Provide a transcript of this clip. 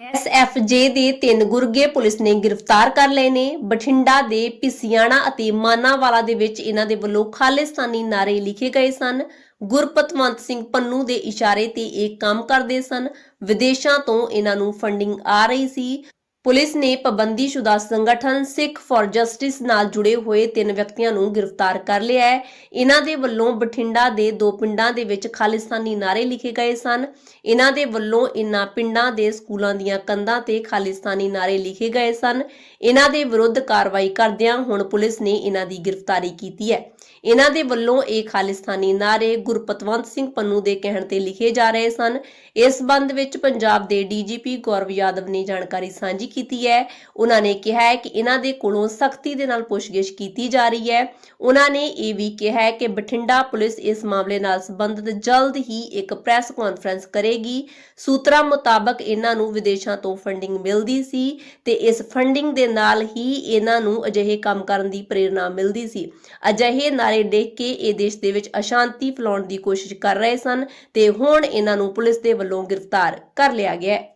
SFJ ਦੇ ਤਿੰਨ ਗੁਰਗੇ police ਨੇ ਗ੍ਰਿਫਤਾਰ ਕਰ ਲਏ ਨੇ। ਬਠਿੰਡਾ ਦੇ ਪਿਸਿਆਣਾ ਅਤੇ ਮਾਨਾਵਾਲਾ ਦੇ ਵਿੱਚ ਇਹਨਾਂ ਦੇ ਵੱਲੋਂ ਖਾਲਿਸਤਾਨੀ ਨਾਰੇ ਲਿਖੇ ਗਏ ਸਨ। ਗੁਰਪਤਵੰਤ ਸਿੰਘ ਪੰਨੂ ਦੇ ਇਸ਼ਾਰੇ ਤੇ ਇਹ ਕੰਮ ਕਰਦੇ ਸਨ। ਵਿਦੇਸ਼ਾਂ ਤੋਂ ਇਹਨਾਂ ਨੂੰ ਫੰਡਿੰਗ ਆ ਰਹੀ ਸੀ। ਪੁਲਿਸ ਨੇ ਪਾਬੰਦੀਸ਼ੁਦਾ ਸੰਗਠਨ ਸਿੱਖ ਫਾਰ ਜਸਟਿਸ ਨਾਲ ਜੁੜੇ ਹੋਏ ਤਿੰਨ ਵਿਅਕਤੀਆਂ ਨੂੰ ਗ੍ਰਿਫਤਾਰ ਕਰ ਲਿਆ ਹੈ। ਇਹਨਾਂ ਦੇ ਵੱਲੋਂ ਬਠਿੰਡਾ ਦੇ ਦੋ ਪਿੰਡਾਂ ਦੇ ਵਿੱਚ ਖਾਲਿਸਤਾਨੀ ਨਾਰੇ ਲਿਖੇ ਗਏ ਸਨ। ਇਹਨਾਂ ਦੇ ਵੱਲੋਂ ਇਨ੍ਹਾਂ ਪਿੰਡਾਂ ਦੇ ਸਕੂਲਾਂ ਦੀਆਂ ਕੰਧਾਂ ਤੇ ਖਾਲਿਸਤਾਨੀ ਨਾਰੇ ਲਿਖੇ ਗਏ ਸਨ। ਇਹਨਾਂ ਦੇ ਵਿਰੁੱਧ ਕਾਰਵਾਈ ਕਰਦਿਆਂ ਹੁਣ ਪੁਲਿਸ ਨੇ ਇਹਨਾਂ ਦੀ ਗ੍ਰਿਫਤਾਰੀ ਕੀਤੀ ਹੈ। ਇਹਨਾਂ ਦੇ ਵੱਲੋਂ ਇਹ ਖਾਲਿਸਤਾਨੀ ਨਾਰੇ ਗੁਰਪਤਵੰਤ ਸਿੰਘ ਪੰਨੂ ਦੇ ਕਹਿਣ ਤੇ ਲਿਖੇ ਜਾ ਰਹੇ ਸਨ। ਇਸ ਸੰਬੰਧ ਵਿੱਚ ਪੰਜਾਬ ਦੇ ਡੀਜੀਪੀ ਗੌਰਵ ਯਾਦਵ ਨੇ ਜਾਣਕਾਰੀ ਸਾਂਝੀ ਕੀਤੀ ਹੈ। ਉਹਨਾਂ ਨੇ ਕਿਹਾ ਹੈ ਕਿ ਇਹਨਾਂ ਦੇ ਕੋਲੋਂ ਸਖਤੀ ਦੇ ਨਾਲ ਪੁੱਛਗਿੱਛ ਕੀਤੀ ਜਾ ਰਹੀ ਹੈ। ਉਹਨਾਂ ਨੇ ਇਹ ਵੀ ਕਿਹਾ ਹੈ ਕਿ ਬਠਿੰਡਾ ਪੁਲਿਸ ਇਸ ਮਾਮਲੇ ਨਾਲ ਸੰਬੰਧਿਤ ਜਲਦ ਹੀ ਇੱਕ ਪ੍ਰੈਸ ਕਾਨਫਰੰਸ ਕਰੇਗੀ। ਸੂਤਰਾਂ ਮੁਤਾਬਕ ਇਹਨਾਂ ਨੂੰ ਵਿਦੇਸ਼ਾਂ ਤੋਂ ਫੰਡਿੰਗ ਮਿਲਦੀ ਸੀ ਤੇ ਇਸ ਫੰਡਿੰਗ ਦੇ ਨਾਲ ਹੀ ਇਹਨਾਂ ਨੂੰ ਅਜਿਹੇ ਕੰਮ ਕਰਨ ਦੀ ਪ੍ਰੇਰਣਾ ਮਿਲਦੀ ਸੀ। ਅਜਿਹੇ ਨਾਰੇ ਦੇਖ ਕੇ ਇਹ ਦੇਸ਼ ਦੇ ਵਿੱਚ ਅਸ਼ਾਂਤੀ ਫੈਲਾਉਣ ਦੀ ਕੋਸ਼ਿਸ਼ ਕਰ ਰਹੇ ਸਨ ਤੇ ਹੁਣ ਇਹਨਾਂ ਨੂੰ ਪੁਲਿਸ ਦੇ ਵੱਲੋਂ ਗ੍ਰਿਫਤਾਰ ਕਰ ਲਿਆ ਗਿਆ ਹੈ।